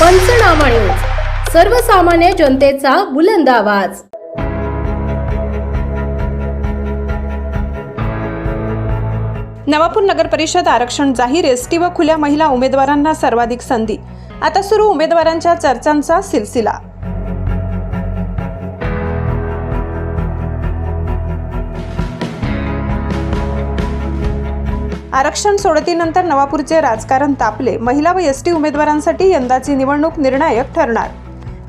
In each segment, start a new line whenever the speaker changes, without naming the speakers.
पंचनामा न्यूज. सर्वसामान्य जनतेचा बुलंद आवाज.
नवापूर नगर परिषद आरक्षण जाहीर एसटी व खुल्या महिला उमेदवारांना सर्वाधिक संधी. आता सुरू उमेदवारांच्या चर्चांचा सिलसिला. आरक्षण सोडतीनंतर नवापूरचे राजकारण तापले. महिला व एस टी उमेदवारांसाठी यंदाची निवडणूक निर्णायक ठरणार.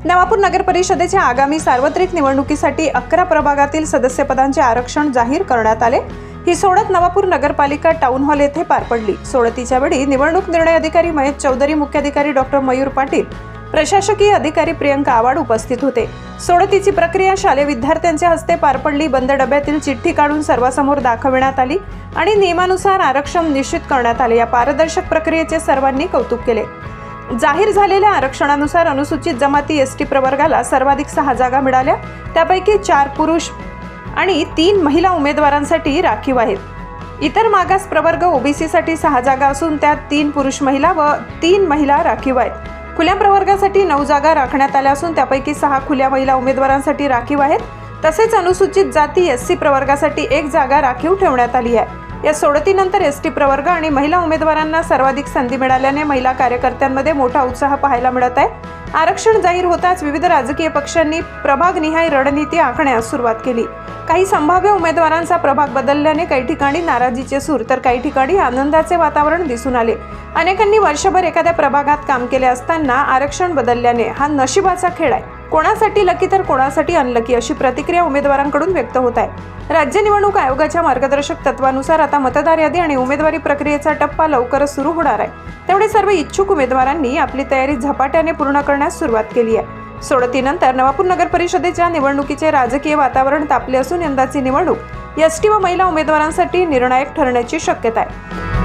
नवापूर नगर परिषदेच्या आगामी सार्वत्रिक निवडणुकीसाठी अकरा प्रभागातील सदस्यपदांचे आरक्षण जाहीर करण्यात आले. ही सोडत नवापूर नगरपालिका टाऊन हॉल येथे पार पडली. सोडतीच्या वेळी निवडणूक निर्णय अधिकारी महेश चौधरी मुख्याधिकारी डॉक्टर मयूर पाटील प्रशासकीय अधिकारी प्रियंका आवाड उपस्थित होते. सोडतीची प्रक्रिया शालेय विद्यार्थ्यांच्या हस्ते पार पडली. बंद डब्यातील चिठ्ठी काढून सर्वांसमोर दाखविण्यात आली आणि नियमानुसार आरक्षण निश्चित करण्यात आले. या पारदर्शक प्रक्रियेचे सर्वांनी कौतुक केले. जाहीर झालेल्या आरक्षणानुसार अनुसूचित जमाती एस टी प्रवर्गाला सर्वाधिक सहा जागा मिळाल्या. त्यापैकी चार पुरुष आणि तीन महिला उमेदवारांसाठी राखीव आहेत. इतर मागास प्रवर्ग ओबीसीसाठी सहा जागा असून त्यात तीन पुरुष महिला व तीन महिला राखीव आहेत. खुल्या प्रवर्गासाठी नऊ जागा राखण्यात आल्या असून त्यापैकी सहा खुल्या महिला उमेदवारांसाठी राखीव आहेत. तसेच अनुसूचित जाती एस सी प्रवर्गासाठी एक जागा राखीव ठेवण्यात आली आहे. या सोडतीनंतर एस टी प्रवर्ग आणि महिला उमेदवारांना सर्वाधिक संधी मिळाल्याने महिला कार्यकर्त्यांमध्ये मोठा उत्साह पाहायला मिळत आहे. आरक्षण जाहीर होताच विविध राजकीय पक्षांनी प्रभागनिहाय रणनीती आखण्यास सुरुवात केली. काही संभाव्य उमेदवारांचा प्रभाग बदलल्याने काही ठिकाणी नाराजीचे सूर तर काही ठिकाणी आनंदाचे वातावरण दिसून आले. अनेकांनी वर्षभर एखाद्या प्रभागात काम केले असताना आरक्षण बदलल्याने हा नशिबाचा खेळ आहे. कोणासाठी लकी तर कोणासाठी अनलकी अशी प्रतिक्रिया उमेदवारांकडून व्यक्त होत आहे. राज्य निवडणूक आयोगाच्या मार्गदर्शक तत्वानुसार आता मतदार यादी आणि उमेदवारी प्रक्रियेचा टप्पा लवकरच सुरू होणार आहे. त्यामुळे सर्व इच्छुक उमेदवारांनी आपली तयारी झपाट्याने पूर्ण करण्यास सुरुवात केली आहे. सोडतीनंतर नवापूर नगर परिषदेच्या निवडणुकीचे राजकीय वातावरण तापले असून यंदाची निवडणूक एस टी व महिला उमेदवारांसाठी निर्णायक ठरण्याची शक्यता आहे.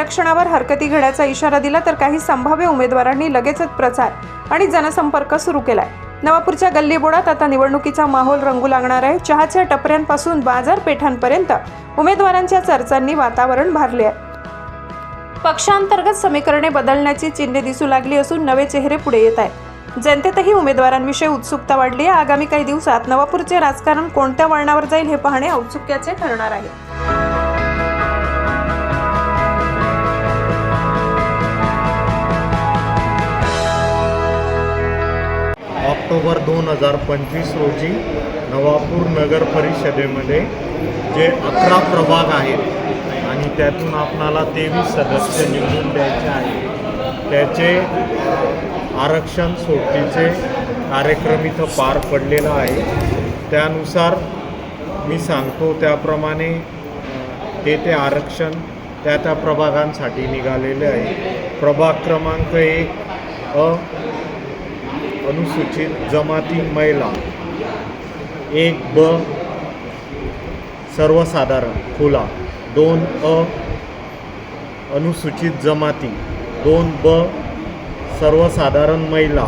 आरक्षणावर हरकती घेण्याचा इशारा दिला तर काही संभाव्य उमेदवारांनी लगेचच प्रचार आणि जनसंपर्क सुरू केलाय. नवापूरच्या गल्लीबोडात आता निवडणुकीचा माहोल रंगू लागणार आहे. चहाच्या टपऱ्यांपासून बाजारपेठांपर्यंत उमेदवारांच्या चर्चांनी वातावरण भारले आहे. पक्षांतर्गत समीकरणे बदलण्याची चिन्हे दिसू लागली असून नवे चेहरे पुढे येत आहेत. जनतेतही उमेदवारांविषयी उत्सुकता वाढली आहे. आगामी काही दिवसात नवापूरचे राजकारण कोणत्या वळणावर जाईल हे पाहणे औत्सुक्याचे ठरणार आहे.
ऑक्टोबर दोन हजार पंचवीस रोजी नवापूर नगर परिषदेमध्ये जे अकरा प्रभाग आहेत आणि त्यातून आपणाला तेवीस सदस्य निवडून द्यायचे आहे त्याचे आरक्षण सोडतीचे कार्यक्रम इथं पार पडलेला आहे. त्यानुसार मी सांगतो त्याप्रमाणे ते ते आरक्षण त्या त्या प्रभागांसाठी निघालेले आहे. प्रभाग क्रमांक एक अ अनुसूचित जमाती महिला. एक ब. सर्वसाधारण. खुला. दोन अ. अनुसूचित जमाती. दोन ब. सर्वसाधारण महिला.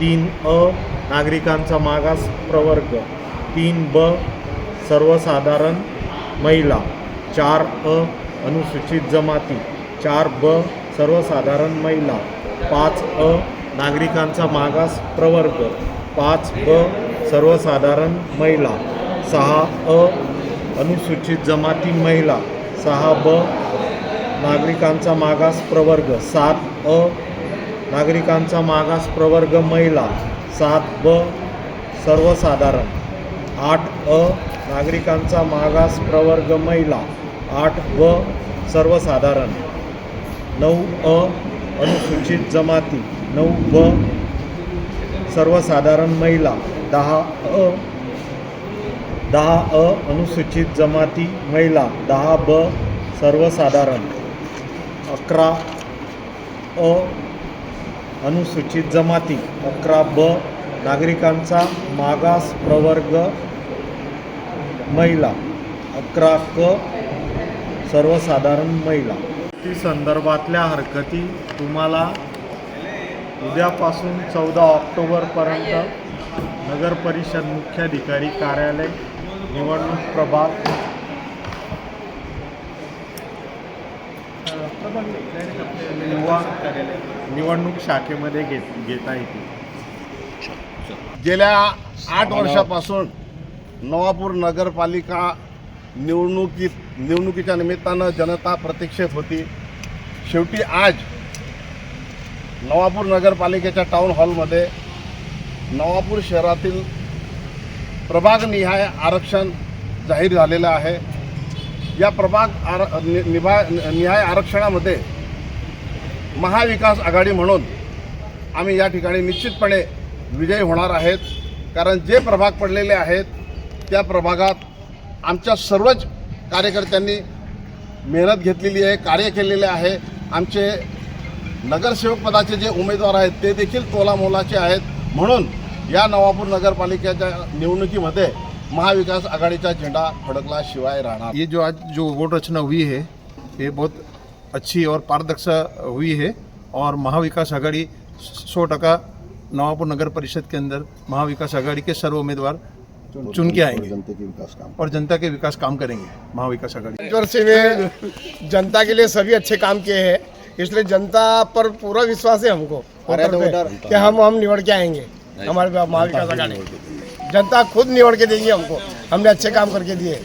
तीन अ. नागरिकांचा मागास प्रवर्ग. तीन ब. सर्वसाधारण महिला. चार अ. अनुसूचित जमाती. चार ब. सर्वसाधारण महिला. पाच अ. नागरिकांचा मागास प्रवर्ग. पाच ब सर्वसाधारण महिला. सहा अ अनुसूचित जमाती महिला. सहा ब नागरिकांचा मागास प्रवर्ग. सात अ नागरिकांचा मागास प्रवर्ग महिला. सात ब सर्वसाधारण. आठ अ नागरिकांचा मागास प्रवर्ग महिला. आठ व सर्वसाधारण. नऊ अ अनुसूचित जमाती. नऊ ब सर्वसाधारण महिला दहा अ दहा अ अनुसूचित जमाती महिला दहा ब सर्वसाधारण अकरा अ अनुसूचित जमाती अकरा ब नागरिकांचा मागास प्रवर्ग महिला अकरा क सर्वसाधारण महिला. ती संदर्भातल्या हरकती तुम्हाला उद्यापासून चौदा ऑक्टोबरपर्यंत नगर परिषद मुख्याधिकारी कार्यालय निवडणूक प्रभाग. किंवा निवडणूक शाखेमध्ये घेत घेता येते
गेल्या आठ वर्षापासून नवापूर नगरपालिका निवडणुकीत निवडणुकीच्या निमित्तानं जनता प्रतीक्षेत होती. शेवटी आज नवापूर नगरपालिकेच्या टाऊन हॉलमध्ये नवापूर शहरातील प्रभागनिहाय आरक्षण जाहीर झालेलं आहे. या प्रभाग आर नि- निभा निहाय आरक्षणामध्ये महाविकास आघाडी म्हणून आम्ही या ठिकाणी निश्चितपणे विजयी होणार आहेत. कारण जे प्रभाग पडलेले आहेत त्या प्रभागात आमच्या सर्वच कार्यकर्त्यांनी मेहनत घेतलेली आहे कार्य केलेले आहे. आमचे नगरसेवक पदाचे जे उमेदवार आहेत ते देखील तोलामोलाचे आहेत. म्हणून या नवापूर नगरपालिकेच्या निवडणुकीमध्ये महाविकास आघाडीचा झेंडा फडकल्याशिवाय राहणार.
ये जो आज जो वोट रचना हुई है ये बहुत अच्छी और पारदर्शी हुई है और महाविकास आघाड़ी सौ टका नवापुर नगर परिषद के अंदर महाविकास आघाड़ी के सर्व उम्मीदवार चुन के आएंगे और जनता के विकास काम करेंगे महाविकास आघाड़ी।
पाँच वर्ष में जनता के लिए सभी अच्छे काम किए हैं। इसलिए जनता पर पूरा विश्वास है हमको कि हम हम निवड़ के आएंगे हमारे महाविकास आघाड़ी जनता खुद निवड़ के देगी हमको। हमने अच्छे काम करके दिए।